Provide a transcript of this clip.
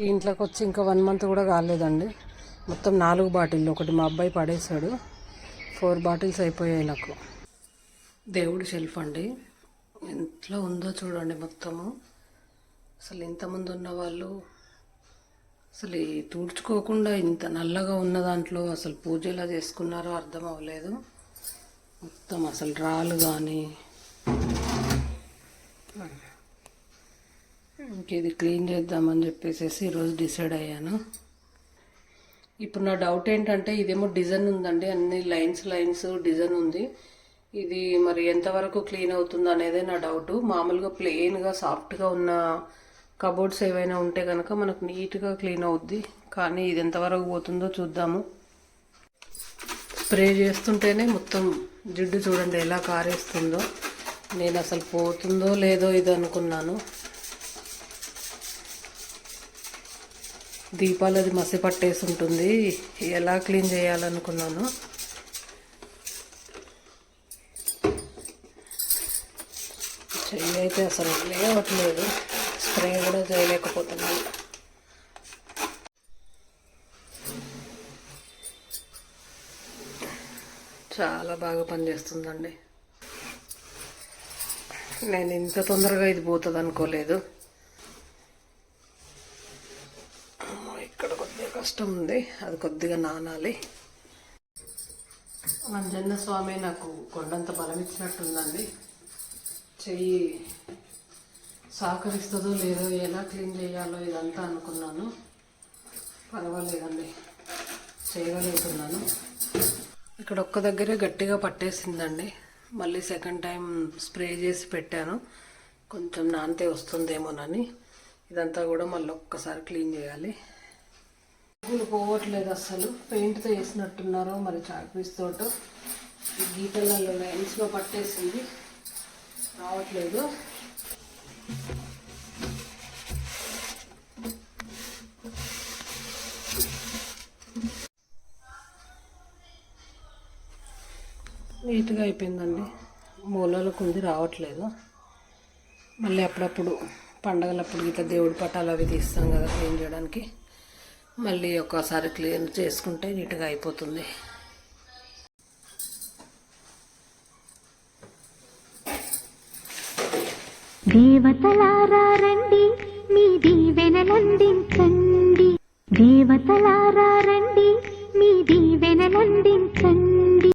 ఈ ఇంట్లోకి వచ్చి ఇంకా వన్ మంత్ కూడా కాలేదండి. మొత్తం నాలుగు బాటిల్లు ఒకటి మా అబ్బాయి పడేశాడు. ఫోర్ బాటిల్స్ అయిపోయాయి నాకు. దేవుడి షెల్ఫ్ అండి. ఎంతలో ఉందో చూడండి మొత్తము. అసలు ఇంతమంది ఉన్న వాళ్ళు అసలు తుడుచుకోకుండా ఇంత నల్లగా ఉన్న దాంట్లో అసలు పూజ ఎలా చేసుకున్నారో అర్థం అవ్వలేదు. మొత్తం అసలు రాళ్ళు కానీ ఇది క్లీన్ చేద్దామని చెప్పేసి ఈరోజు డిసైడ్ అయ్యాను. ఇప్పుడు నా డౌట్ ఏంటంటే ఇదేమో డిజైన్ ఉందండి అన్ని లైన్స్ లైన్స్ డిజైన్ ఉంది. ఇది మరి ఎంతవరకు క్లీన్ అవుతుంది అనేది నా డౌట్. మామూలుగా ప్లెయిన్గా సాఫ్ట్గా ఉన్న కబోర్డ్స్ ఏవైనా ఉంటే కనుక మనకు నీట్గా క్లీన్ అవుద్ది. కానీ ఇది ఎంతవరకు పోతుందో చూద్దాము. స్ప్రే చేస్తుంటేనే మొత్తం జిడ్డు చూడండి ఎలా కారేస్తుందో. నేను అసలు పోతుందో లేదో ఇది అనుకున్నాను. దీపాలు అది మసి పట్టేసి ఉంటుంది. ఎలా క్లీన్ చేయాలనుకున్నాను. చెయ్యి అయితే అసలు లేవట్లేదు. స్ప్రే కూడా చేయలేకపోతున్నాను. చాలా బాగా పనిచేస్తుందండి. నేను ఇంత తొందరగా ఇది పోతుంది అనుకోలేదు ఇక్కడ కొద్దిగా కష్టం ఉంది. అది కొద్దిగా నానాలి. అంజన్న స్వామి నాకు కొండంత బలం ఇచ్చినట్టుందండి. చెయ్యి సహకరిస్తుందో లేదో ఎలా క్లీన్ చేయాలో ఇదంతా అనుకున్నాను. పర్వాలేదండి. చేయగలుగుతున్నాను. ఇక్కడ ఒక్క దగ్గరే గట్టిగా పట్టేసిందండి. మళ్ళీ సెకండ్ టైం స్ప్రే చేసి పెట్టాను. కొంచెం నానితే వస్తుందేమోనని. ఇదంతా కూడా మళ్ళీ ఒక్కసారి క్లీన్ చేయాలి. పూలు పోవట్లేదు అసలు పెయింట్తో వేసినట్టున్నారో మరి చాక్పీస్ తోట. గీతలలో లైన్స్లో పట్టేసింది. రావట్లేదు. నీట్గా అయిపోయిందండి. మూలలకు ఉంది రావట్లేదు. మళ్ళీ అప్పుడప్పుడు పండగలప్పుడు ఇట్లా దేవుడి పటాలు అవి తీస్తాం కదా క్లీన్ చేయడానికి. మళ్ళీ ఒక్కసారి క్లీన్ చేసుకుంటే నీట్గా అయిపోతుంది. దేవతలారా రండి మీ దీవెనలందించండి. దేవతలారా రండి మీ దీవెనలందించండి.